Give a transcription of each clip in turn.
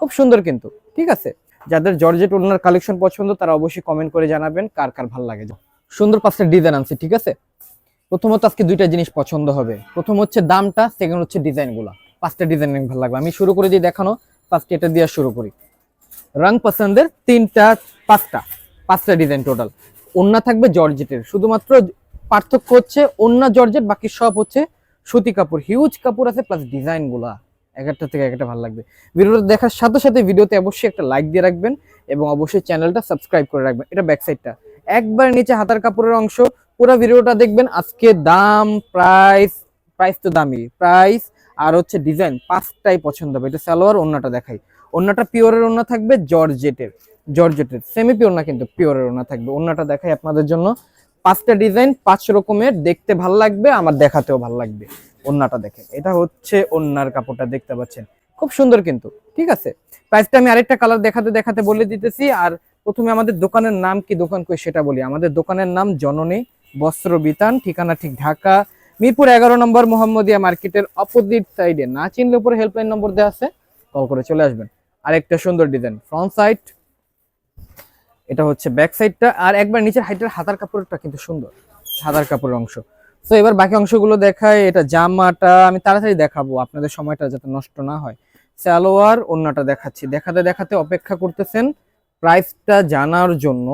খুব সুন্দর কিন্তু, ঠিক আছে? যাদের জর্জেট ওনার কালেকশন পছন্দ, তারা অবশ্যই কমেন্ট করে জানাবেন কার কার ভালো লাগে। সুন্দর পাঁচটা ডিজাইন আনছি, ঠিক আছে? প্রথমত আজকে দুইটা জিনিস পছন্দ হবে। প্রথম হচ্ছে দামটা সেকেন্ড হচ্ছে ডিজাইনগুলো পাঁচটা ডিজাইন ভালো লাগবে। আমি শুরু করে দিয়ে দেখানো ফার্স্ট এটা দিয়ে শুরু করি। রং পছন্দের তিনটা, পাঁচটা পাঁচটা ডিজাইন টোটাল ওন্না থাকবে জর্জেটের, শুধুমাত্র পার্থক্য হচ্ছে ওন্না জর্জেট, বাকি সব হচ্ছে সুতি কাপড়। হিউজ কাপড় আছে প্লাস ডিজাইনগুলা এক একটা থেকে এক একটা ভালো লাগবে। ভিডিওটা দেখার সাথে সাথে ভিডিওতে অবশ্যই একটা লাইক দিয়ে রাখবেন এবং অবশ্যই চ্যানেলটা সাবস্ক্রাইব করে রাখবেন। এটা ব্যাক সাইডটা একবার নিচে হাতার কাপড়ের অংশ, পুরো ভিডিওটা দেখবেন। আজকে দাম প্রাইস প্রাইস তো দামি। প্রাইস আর হচ্ছে ডিজাইন পাঁচটাই পছন্দ হবে। এটা সালোয়ার অন্যটা দেখাই। অন্যটা পিওরের অন্য থাকবে জর্জেটের। জর্জেটের। সেমি পিওর না কিন্তু পিওরের ওনা থাকবে। ওনাটা দেখাই আপনাদের জন্য। পাঁচটা ডিজাইন পাঁচ রকমের। দেখতে ভালো লাগবে, আমার দেখাতেও ভালো লাগবে। ওন্নাটা দেখে এটা হচ্ছে ওন্নার কাপড়টা, দেখতে পাচ্ছেন? খুব সুন্দর কিন্তু, ঠিক আছে? প্রাইসটা আমি আরেকটা কালার দেখাতে দেখাতে বলে দিতেছি, আর প্রথমে আমাদের দোকানের নাম কি, দোকান কই সেটা বলি। আমাদের দোকানের নাম জননী বস্ত্র বিতান, ঠিকানা ঠিক ঢাকা, মিরপুর এগারো নম্বর মোহাম্মদিয়া মার্কেটের অপোজিট সাইডে না চিনলে উপরে হেল্পলাইন নম্বর দেওয়া আছে কল করে চলে আসবেন। আরেকটা সুন্দর ডিজাইন ফ্রন্ট সাইড এটা হচ্ছে ব্যাক সাইডটা আর একবার নিচের হাইটের হাতার কাপড়টা কিন্তু সুন্দর, হাতার কাপড়ের অংশ। তো এবার বাকি অংশগুলো দেখায় এটা জামাটা আমি তাড়াতাড়ি দেখাবো। আপনাদের সময়টা যাতে নষ্ট না হয়। সালোয়ার অন্যটা দেখাচ্ছি। দেখাতে দেখাতে অপেক্ষা করতেছেন প্রাইসটা জানার জন্য,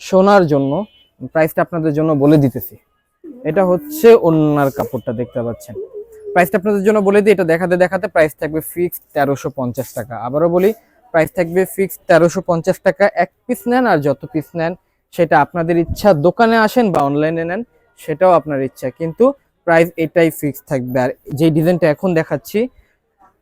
শোনার জন্য। প্রাইসটা আপনাদের জন্য বলে দিতেছি। এটা হচ্ছে অন্যার কাপড়টা দেখতে পাচ্ছেন। প্রাইসটা আপনাদের জন্য বলে দিই। এটা দেখাতে দেখাতে প্রাইস থাকবে ফিক্সড তেরোশো পঞ্চাশ টাকা। আবারও বলি, প্রাইস থাকবে ফিক্সড তেরোশো পঞ্চাশ টাকা। এক পিস নেন আর যত পিস নেন, সেটা আপনাদের ইচ্ছা, দোকানে আসেন বা অনলাইনে নেন সেটাও আপনার ইচ্ছা, কিন্তু প্রাইস এটাই ফিক্স থাকবে। আর যে ডিজাইনটা এখন দেখাচ্ছি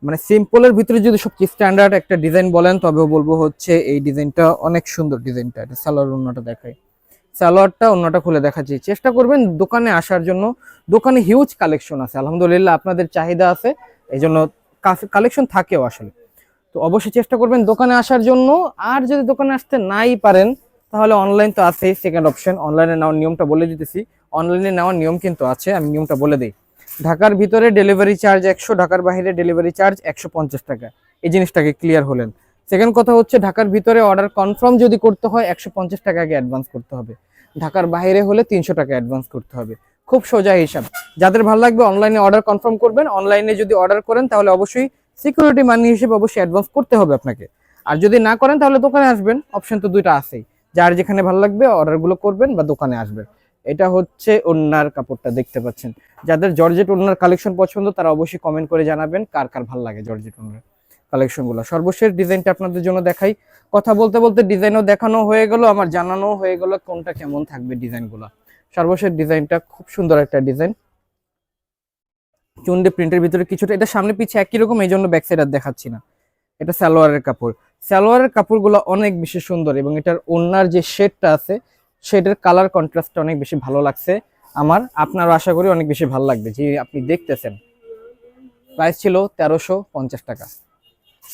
মানে সিম্পলের ভিতরে যদি সবচেয়ে স্ট্যান্ডার্ড একটা ডিজাইন বলেন তবে বলব হচ্ছে এই ডিজাইনটা অনেক সুন্দর ডিজাইনটা এটা সালোয়ার অন্যটা দেখাই। সালোয়ারটা অন্যটা খুলে দেখাচ্ছি। চেষ্টা করবেন দোকানে আসার জন্য। দোকানে হিউজ কালেকশন আছে, আলহামদুলিল্লাহ আপনাদের চাহিদা আছে এই জন্য কালেকশন থাকেও আসলে। তো অবশ্যই চেষ্টা করবেন দোকানে আসার জন্য। আর যদি দোকানে আসতে নাই পারেন, তাহলে অনলাইন তো আছেই সেকেন্ড অপশন অনলাইনে নেওয়ার নিয়মটা বলে দিতেছি। অনলাইনে নেওয়ার নিয়ম কিন্তু আছে, আমি নিয়মটা বলে দিই। ঢাকার ভিতরে ডেলিভারি চার্জ একশো, ঢাকার বাইরে ডেলিভারি চার্জ একশো পঞ্চাশ টাকা। এই জিনিসটাকে ক্লিয়ার হলেন। সেকেন্ড কথা হচ্ছে, ঢাকার ভিতরে অর্ডার কনফার্ম যদি করতে হয়, একশো পঞ্চাশ টাকা আগে অ্যাডভান্স করতে হবে। ঢাকার বাইরে হলে তিনশো টাকা অ্যাডভান্স করতে হবে। খুব সোজা হিসাব। যাদের ভালো লাগবে অনলাইনে অর্ডার কনফার্ম করবেন। অনলাইনে যদি অর্ডার করেন, তাহলে অবশ্যই সিকিউরিটি মানি হিসেবে অবশ্যই অ্যাডভান্স করতে হবে আপনাকে। আর যদি না করেন, তাহলে দোকানে আসবেন। অপশন তো দুইটা আছেই। যার যেখানে ভালো লাগবে অর্ডারগুলো করবেন বা দোকানে আসবেন। এটা হচ্ছে ওন্নার কাপড়টা দেখতে পাচ্ছেন। যাদের জর্জেট ওন্নার কালেকশন পছন্দ, তারা অবশ্যই কমেন্ট করে জানাবেন কার কার ভালো লাগে জর্জেট ওন্নার কালেকশনগুলো সর্বশেষ ডিজাইনটা আপনাদের জন্য দেখাই। কথা বলতে বলতে ডিজাইনও দেখানো হয়ে গেল, আমার জানানো হয়ে গেল কোনটা কেমন থাকবে ডিজাইনগুলো সর্বশেষ ডিজাইনটা খুব সুন্দর একটা ডিজাইন। চুন্ডে প্রিন্টের ভিতরে কিছুটা, এটা সামনে পিছে একই রকম, এই জন্য ব্যাক সাইড আর দেখাচ্ছি না। এটা সালোয়ারের কাপড়। সালোয়ারের কাপড়গুলো অনেক বেশি সুন্দর এবং এটার ওনার যে শেডটা আছে শেডের কালার কন্ট্রাস্টটা অনেক বেশি ভালো লাগছে। আমার আপনার আশা করি অনেক বেশি ভালো লাগবে যে আপনি দেখতেছেন। প্রাইস ছিল তেরোশো পঞ্চাশ টাকা।